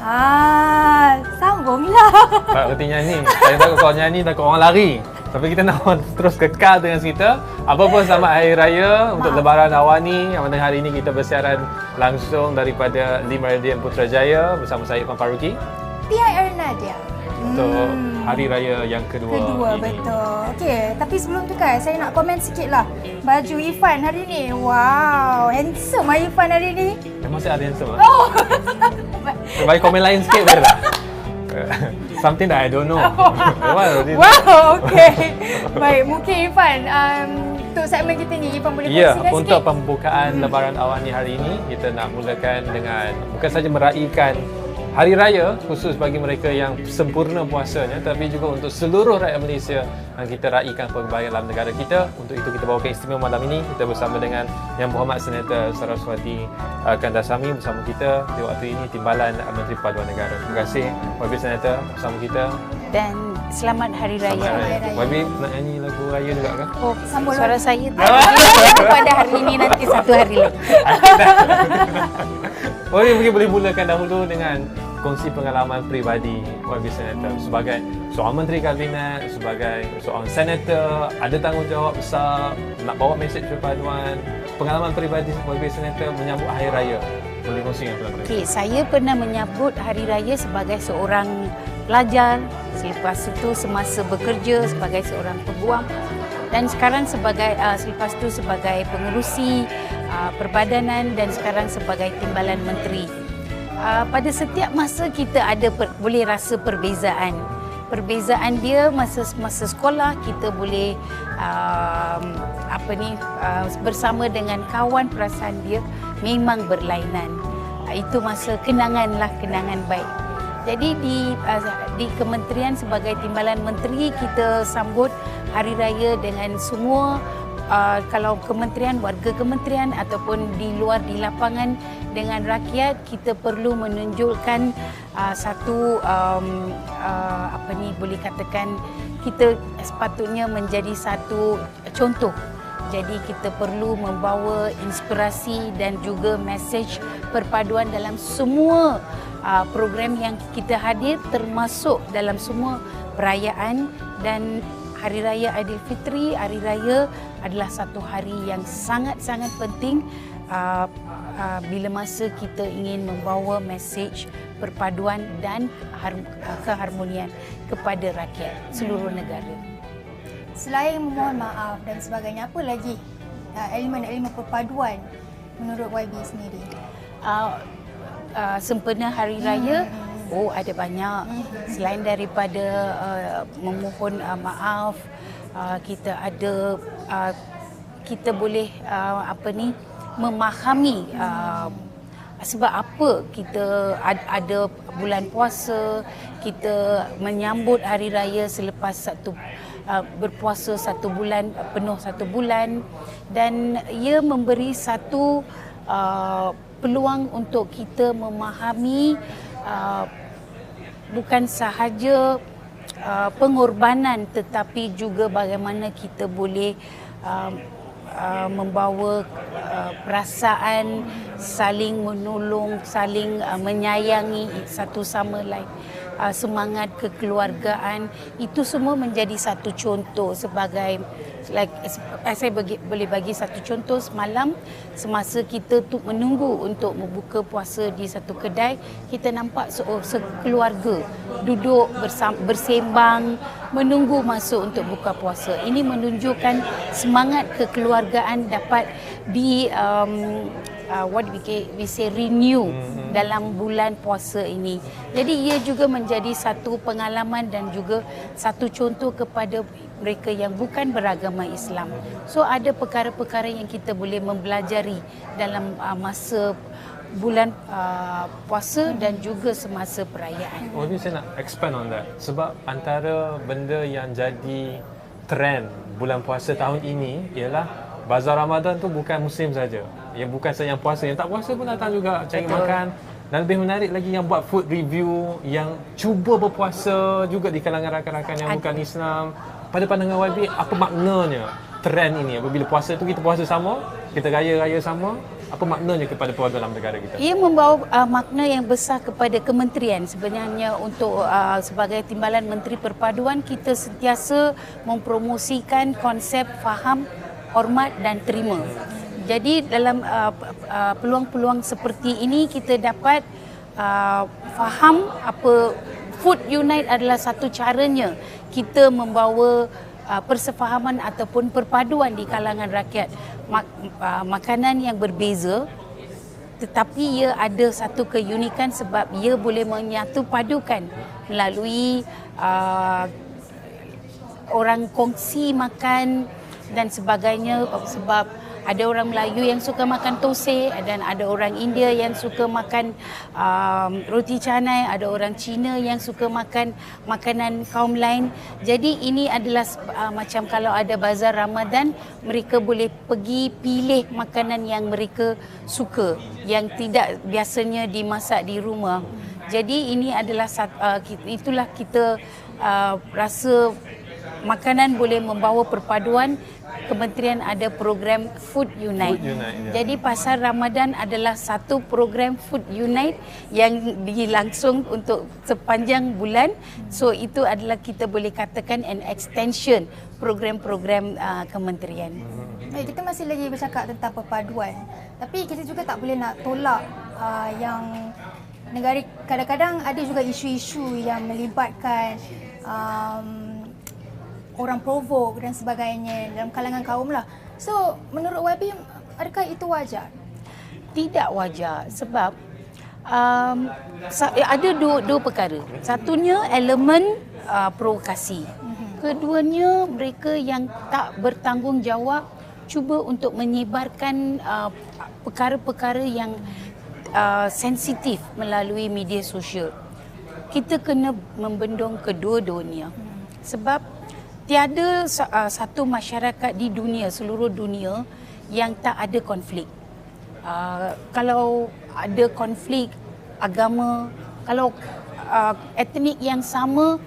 Ah, sambunglah. Tak kerti nyanyi. Saya takut kau nyanyi, takut orang lari. Tapi kita nak terus kekal dengan cerita. Apa pun selamat Hari Raya untuk Lebaran awal ni. Yang mana hari ini kita bersiaran langsung daripada Lim Meridian Putrajaya bersama saya Irfan Faruqi PIR Nadia. untuk Hari Raya yang kedua, Hmm. Kedua, ini. betul. Okey, tapi sebelum tu kan saya nak komen sikit lah. Baju Irfan hari ni. Wow, handsome lah Irfan hari ni. Memang saya ada handsome lah. Oh. Bagi komen lain sikit boleh tak? Something that I don't know. Wow, okey. Baik, mungkin Irfan um, untuk segmen kita ni Irfan boleh Ya, kongsikan untuk sikit. pembukaan Lebaran awal ni hari ini kita nak mulakan dengan bukan saja meraihkan Hari Raya khusus bagi mereka yang sempurna puasanya tapi juga untuk seluruh rakyat Malaysia yang kita raikan pelbagai dalam negara kita. Untuk itu kita bawakan istimewa malam ini kita bersama dengan Yang Berhormat Senator Saraswati uh, Kandasamy bersama kita di waktu ini Timbalan Menteri Paduan Negara. Terima kasih Wakil Senator bersama kita. dan selamat hari raya. Selamat Hari Raya. Wabi nak nyanyi lagu raya juga kan? Oh, Sambung suara saya tadi pada hari ini nanti satu hari lagi. Boleh mungkin boleh mulakan dahulu dengan kongsi pengalaman peribadi YB Senator sebagai seorang menteri kabinet, sebagai seorang senator, ada tanggungjawab besar nak bawa mesej perpaduan, pengalaman peribadi YB Senator menyambut hari raya. Boleh kongsi dengan pelanggan. Okey, saya pernah menyambut hari raya sebagai seorang pelajar, selepas itu semasa bekerja sebagai seorang peguam dan sekarang sebagai uh, selepas itu sebagai pengerusi uh, perbadanan dan sekarang sebagai timbalan menteri. Uh, pada setiap masa kita ada boleh rasa perbezaan. Perbezaan dia masa masa sekolah kita boleh um, apa ni uh, bersama dengan kawan perasaan dia memang berlainan. Itu masa kenangan lah kenangan baik. Jadi di di kementerian sebagai timbalan menteri kita sambut hari raya dengan semua uh, kalau kementerian warga kementerian ataupun di luar di lapangan dengan rakyat kita perlu menunjukkan uh, satu um, uh, apa ni boleh katakan kita sepatutnya menjadi satu contoh. Jadi kita perlu membawa inspirasi dan juga mesej perpaduan dalam semua uh, program yang kita hadir termasuk dalam semua perayaan dan Hari Raya Aidilfitri, Hari Raya adalah satu hari yang sangat-sangat penting uh, uh, bila masa kita ingin membawa mesej perpaduan dan uh, keharmonian kepada rakyat seluruh negara. Selain memohon maaf dan sebagainya, apa lagi uh, elemen-elemen perpaduan menurut YB sendiri? uh, uh, sempena hari raya oh ada banyak selain daripada uh, memohon uh, maaf uh, kita ada uh, kita boleh uh, apa ni memahami uh, sebab apa kita ad- ada bulan puasa kita menyambut hari raya selepas satu uh, berpuasa satu bulan penuh satu bulan dan ia memberi satu uh, peluang untuk kita memahami uh, bukan sahaja uh, pengorbanan tetapi juga bagaimana kita boleh uh, uh, membawa uh, perasaan saling menolong, saling uh, menyayangi satu sama lain. Uh, semangat kekeluargaan itu semua menjadi satu contoh sebagai like eh, saya bagi, boleh bagi satu contoh semalam semasa kita tu menunggu untuk membuka puasa di satu kedai kita nampak se- sekeluarga duduk bersam, bersembang menunggu masa untuk buka puasa. Ini menunjukkan semangat kekeluargaan dapat di um, uh, what we, we say renew mm-hmm. dalam bulan puasa ini. Jadi ia juga menjadi satu pengalaman dan juga satu contoh kepada mereka yang bukan beragama Islam. So ada perkara-perkara yang kita boleh mempelajari dalam uh, masa bulan uh, puasa dan juga semasa perayaan. Oh, ni saya nak expand on that. Sebab antara benda yang jadi trend bulan puasa tahun ini ialah bazar Ramadan tu bukan musim saja. Yang bukan saja yang puasa, yang tak puasa pun datang juga cari Betul. makan. Dan lebih menarik lagi yang buat food review, yang cuba berpuasa juga di kalangan rakan-rakan yang bukan Islam. Pada pandangan YB, apa maknanya trend ini? Apabila puasa tu kita puasa sama, kita raya-raya sama, apa maknanya kepada perpaduan dalam negara kita? Ia membawa uh, makna yang besar kepada kementerian sebenarnya untuk uh, sebagai timbalan Menteri Perpaduan kita sentiasa mempromosikan konsep faham, hormat dan terima. Jadi dalam uh, uh, peluang-peluang seperti ini kita dapat uh, faham apa Food Unite adalah satu caranya kita membawa uh, persefahaman ataupun perpaduan di kalangan rakyat. Mak, uh, makanan yang berbeza tetapi ia ada satu keunikan sebab ia boleh menyatu padukan melalui uh, orang kongsi makan dan sebagainya sebab ada orang Melayu yang suka makan tosai dan ada orang India yang suka makan um, roti canai, ada orang Cina yang suka makan makanan kaum lain. Jadi ini adalah uh, macam kalau ada bazar Ramadan, mereka boleh pergi pilih makanan yang mereka suka yang tidak biasanya dimasak di rumah. Jadi ini adalah uh, itulah kita uh, rasa makanan boleh membawa perpaduan kementerian ada program Food Unite. Food Unite, ya. Jadi pasar Ramadan adalah satu program Food Unite yang dilangsung untuk sepanjang bulan. So itu adalah kita boleh katakan an extension program-program uh, kementerian. Baik, kita masih lagi bercakap tentang perpaduan. Tapi kita juga tak boleh nak tolak uh, yang negara kadang-kadang ada juga isu-isu yang melibatkan um, orang provok dan sebagainya dalam kalangan kaum lah. So, menurut YB, adakah itu wajar? Tidak wajar sebab um, ada dua, dua perkara. Satunya elemen uh, provokasi. Keduanya mereka yang tak bertanggungjawab cuba untuk menyebarkan uh, perkara-perkara yang uh, sensitif melalui media sosial. Kita kena membendung kedua-duanya. Sebab tiada uh, satu masyarakat di dunia seluruh dunia yang tak ada konflik. Uh, kalau ada konflik agama, kalau uh, etnik yang sama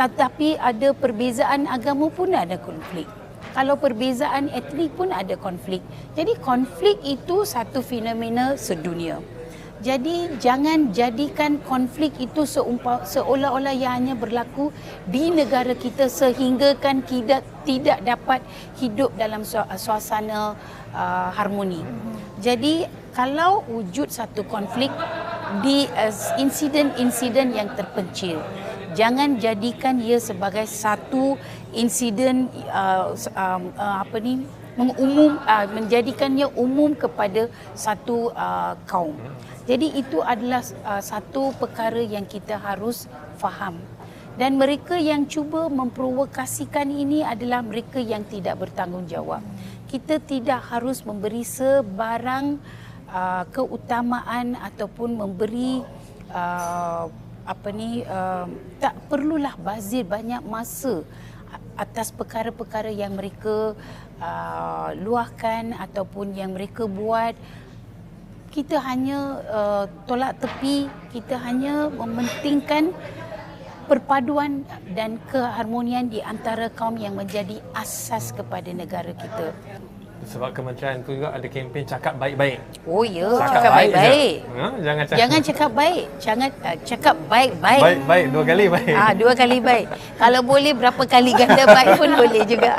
tetapi ada perbezaan agama pun ada konflik. Kalau perbezaan etnik pun ada konflik. Jadi konflik itu satu fenomena sedunia. Jadi jangan jadikan konflik itu seolah-olah ia hanya berlaku di negara kita sehingga kan tidak tidak dapat hidup dalam suasana uh, harmoni. Jadi kalau wujud satu konflik di uh, insiden-insiden yang terpencil, jangan jadikan ia sebagai satu insiden uh, um, uh, apa ni mengumum uh, menjadikannya umum kepada satu uh, kaum. Jadi itu adalah uh, satu perkara yang kita harus faham. Dan mereka yang cuba memprovokasikan ini adalah mereka yang tidak bertanggungjawab. Kita tidak harus memberi sebarang uh, keutamaan ataupun memberi uh, apa ni uh, tak perlulah bazir banyak masa atas perkara-perkara yang mereka uh, luahkan ataupun yang mereka buat kita hanya uh, tolak tepi, kita hanya mementingkan perpaduan dan keharmonian di antara kaum yang menjadi asas kepada negara kita. Sebab kementerian tu juga ada kempen cakap baik-baik. Oh ya, Cakap cakap baik baik-baik. Ha? Jangan cakap Jangan cakap baik, jangan uh, cakap baik-baik. baik-baik dua kali baik. Ah, dua kali baik. Kalau boleh berapa kali ganda baik pun boleh juga.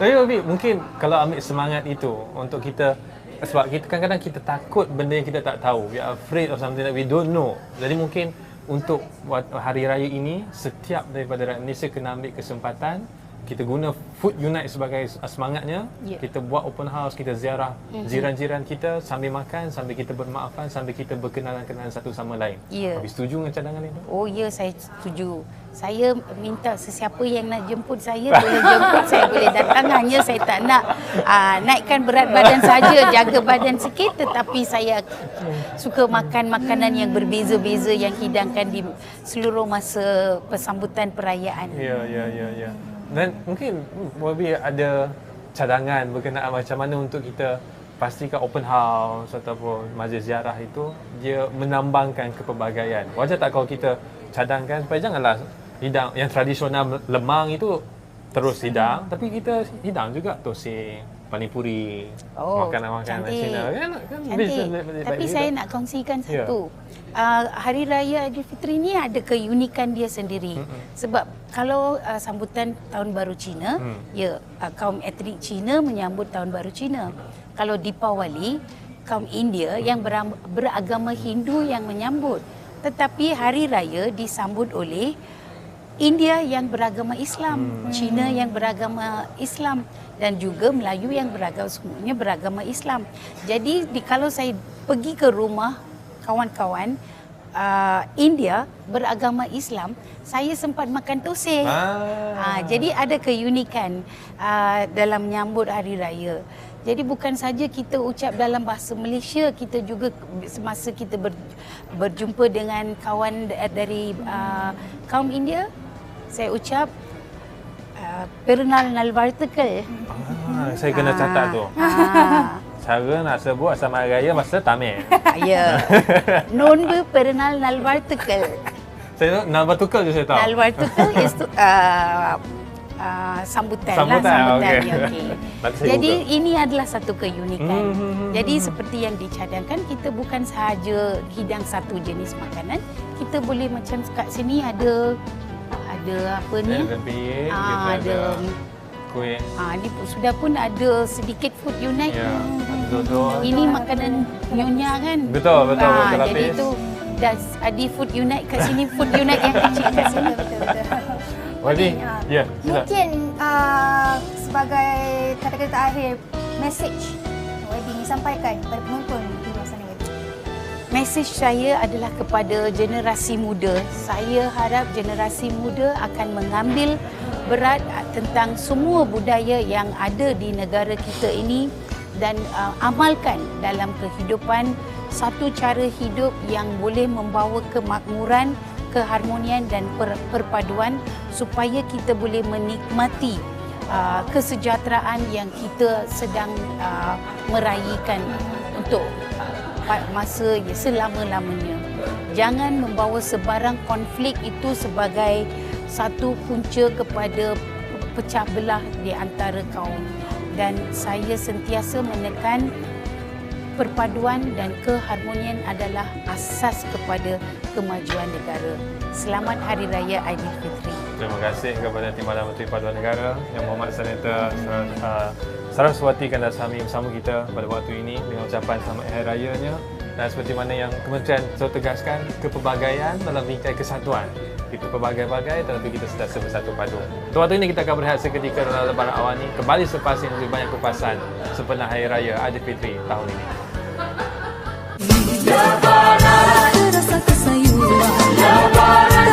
Tapi Wabi, mungkin kalau ambil semangat itu untuk kita sebab kita kadang-kadang kita takut benda yang kita tak tahu. We are afraid of something that we don't know. Jadi mungkin untuk hari raya ini setiap daripada rakyat Malaysia kena ambil kesempatan kita guna Food Unite sebagai semangatnya. Yeah. Kita buat open house, kita ziarah mm-hmm. jiran-jiran kita sambil makan, sambil kita bermaafan, sambil kita berkenalan-kenalan satu sama lain. Ya. Habis setuju dengan cadangan itu? Oh ya, saya setuju. Saya minta sesiapa yang nak jemput saya boleh jemput saya boleh datang hanya saya tak nak uh, naikkan berat badan saja jaga badan sikit tetapi saya suka makan makanan yang berbeza-beza yang hidangkan di seluruh masa persambutan perayaan. Ya, ya, ya, ya. Dan mungkin Wabi ada cadangan berkenaan macam mana untuk kita pastikan open house ataupun majlis ziarah itu dia menambangkan kepelbagaian. Wajar tak kalau kita cadangkan supaya janganlah hidang yang tradisional lemang itu terus hidang tapi kita hidang juga toseng panipuri, Oh, makanan-makanan. Cina. Kan, kan Cantik. bisa- Tapi saya juga. nak kongsikan Ya. satu. Uh, Hari Raya Aidilfitri ni ada keunikan dia sendiri. Mm-mm. Sebab kalau uh, sambutan Tahun Baru Cina, Hmm. ya uh, kaum etnik Cina menyambut Tahun Baru Cina. Kalau Deepawali, kaum India yang beram- beragama Hindu yang menyambut. Tetapi Hari Raya disambut oleh India yang beragama Islam, Cina yang beragama Islam dan juga Melayu yang beragama semuanya beragama Islam. Jadi di, kalau saya pergi ke rumah kawan-kawan uh, India beragama Islam, saya sempat makan tosai. Ah. Ah, jadi ada keunikan uh, dalam menyambut hari raya. Jadi bukan saja kita ucap dalam bahasa Malaysia, kita juga semasa kita ber, berjumpa dengan kawan da- dari uh, kaum India, saya ucap uh, Pernal Nalvartakal. Ah, saya kena catat tu. Ah, Cara nak sebut sama raya masa tamil. ya. Non ber Pernal Nalvartakal. saya nak bertukar je saya tahu. Nalvartakal is to, uh, uh, sambutan, Sambutan, lah sambutan. Nanti saya Jadi Google. ini adalah satu keunikan. Hmm, hmm, hmm, Jadi hmm. seperti yang dicadangkan kita bukan sahaja hidang satu jenis makanan, kita boleh macam kat sini ada ada apa ni? Ada Ah, ada ada kuih. ah ni pun sudah pun ada sedikit food unite. Ya, dodol. Ini makanan nyonya kan? Betul, betul, Ah, betul Jadi lapis. tu dah ada food unite kat sini, food unite yang kecil kat sini. betul betul. betul. Wadi, ya. Mungkin uh, sebagai kata-kata akhir message wedding disampaikan kepada penonton di luar sana. Mesej saya adalah kepada generasi muda. Saya harap generasi muda akan mengambil berat ah, tentang semua budaya yang ada di negara kita ini dan uh, amalkan dalam kehidupan satu cara hidup yang boleh membawa kemakmuran, keharmonian dan per- perpaduan supaya kita boleh menikmati uh, kesejahteraan yang kita sedang uh, meraihkan untuk masa ya, selama-lamanya. Jangan membawa sebarang konflik itu sebagai satu punca kepada pecah belah di antara kaum. Dan saya sentiasa menekan perpaduan dan keharmonian adalah asas kepada kemajuan negara. Selamat Hari Raya Aidilfitri. Terima kasih kepada Timbalan Menteri Paduan Negara Yang Berhormat Senator uh, Saraswati Kandasamy bersama kita pada waktu ini dengan ucapan selamat Hari Rayanya dan seperti mana yang kementerian telah tegaskan kepelbagaian dalam bingkai kesatuan. Kita pelbagai-bagai tetapi kita sentiasa bersatu padu. Untuk waktu ini kita akan berehat seketika dalam lebaran awal ini. Kembali selepas yang lebih banyak kupasan sempena Hari Raya Aidilfitri tahun ini. Lebaran. Terasa kesayuan Lebaran.